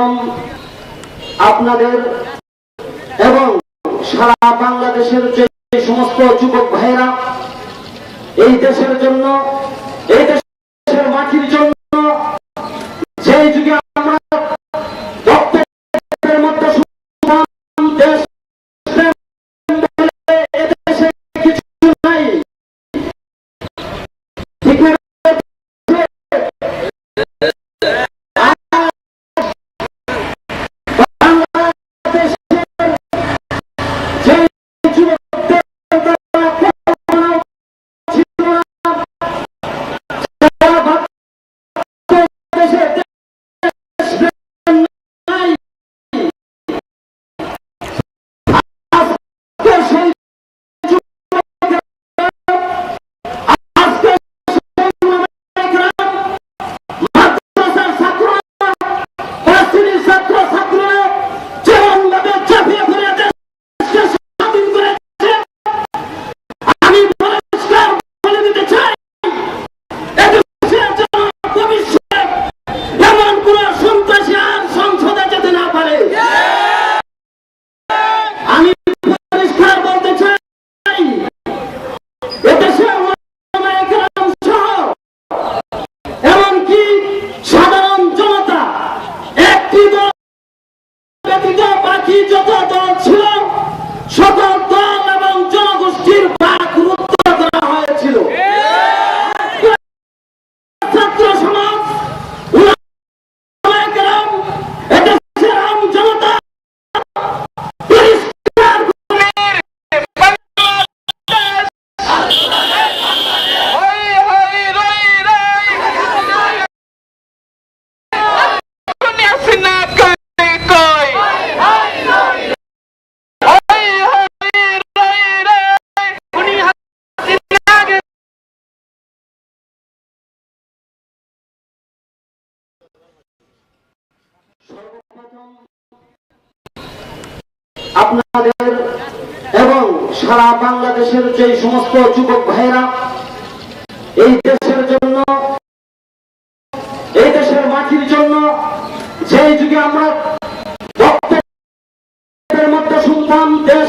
প্রথম আপনাদের এবং সারা বাংলাদেশের যে সমস্ত যুবক ভাইয়েরা, এই দেশের জন্য, এই দেশের মাটির জন্য যে যুগে আপনাদের এবং সারা বাংলাদেশের যে সমস্ত যুবক ভাইরা এই দেশের জন্য, এই দেশের মাটির জন্য যে যুগে আমরা শুনতাম, দেশ